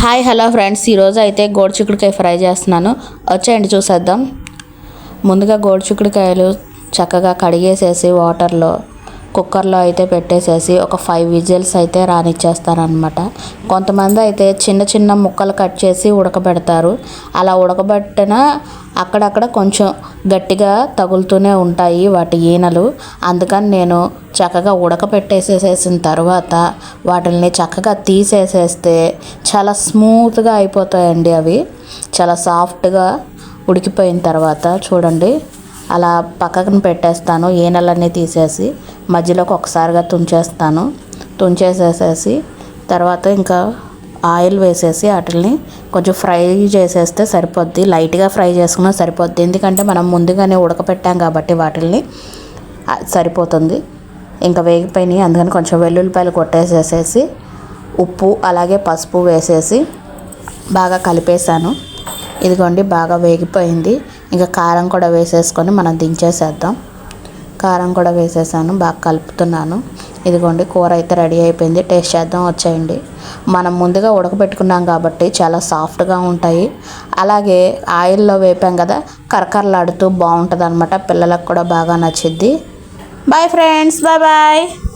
Hi hello friends. ఈరోజు అయితే గోడుచిక్కుడుకాయ fry చేస్తున్నాను. వచ్చేయండి చూసేద్దాం. ముందుగా గోడుచిక్కుడుకాయలు చక్కగా కడిగేసేసి వాటర్లో కుక్కర్లో అయితే పెట్టేసేసి ఒక ఫైవ్ విజిల్స్ అయితే రానిచ్చేస్తారనమాట కొంతమంది అయితే చిన్న చిన్న ముక్కలు కట్ చేసి ఉడకబెడతారు. అలా ఉడకబెట్టిన అక్కడక్కడ కొంచెం గట్టిగా తగులుతూనే ఉంటాయి వాటి ఈనలు. అందుకని నేను చక్కగా ఉడకపెట్టేసేసేసిన తర్వాత వాటిని చక్కగా తీసేసేస్తే చాలా స్మూత్గా అయిపోతాయండి అవి. చాలా సాఫ్ట్గా ఉడికిపోయిన తర్వాత చూడండి అలా పక్కన పెట్టేస్తాను ఏనెలన్నీ తీసేసి మధ్యలోకి ఒకసారిగా తుంచేస్తాను. తుంచేసేసేసి తర్వాత ఇంకా ఆయిల్ వేసేసి వాటిని కొంచెం ఫ్రై చేసేస్తే సరిపోద్ది. లైట్గా ఫ్రై చేసుకున్నా సరిపోద్ది. ఎందుకంటే మనం ముందుగానే ఉడకపెట్టాం కాబట్టి వాటిల్ని సరిపోతుంది. ఇంకా వేగిపోయినాయి. అందుకని కొంచెం వెల్లుల్లిపాయలు కొట్టేసేసేసి ఉప్పు అలాగే పసుపు వేసేసి బాగా కలిపేసాను ఇదిగోండి బాగా వేగిపోయింది. ఇంకా కారం కూడా వేసేసుకొని మనం దించేసేద్దాం. కారం కూడా వేసేసాను బాగా కలుపుతున్నాను. ఇదిగోండి కూర అయితే రెడీ అయిపోయింది. టేస్ట్ చేద్దాం వచ్చేయండి. మనం ముందుగా ఉడకబెట్టుకున్నాం కాబట్టి చాలా సాఫ్ట్గా ఉంటాయి. అలాగే ఆయిల్లో వేపాం కదా కరకరలాడుతూ బాగుంటుంది అనమాట పిల్లలకు కూడా బాగా నచ్చిద్ది. bye friends. Bye bye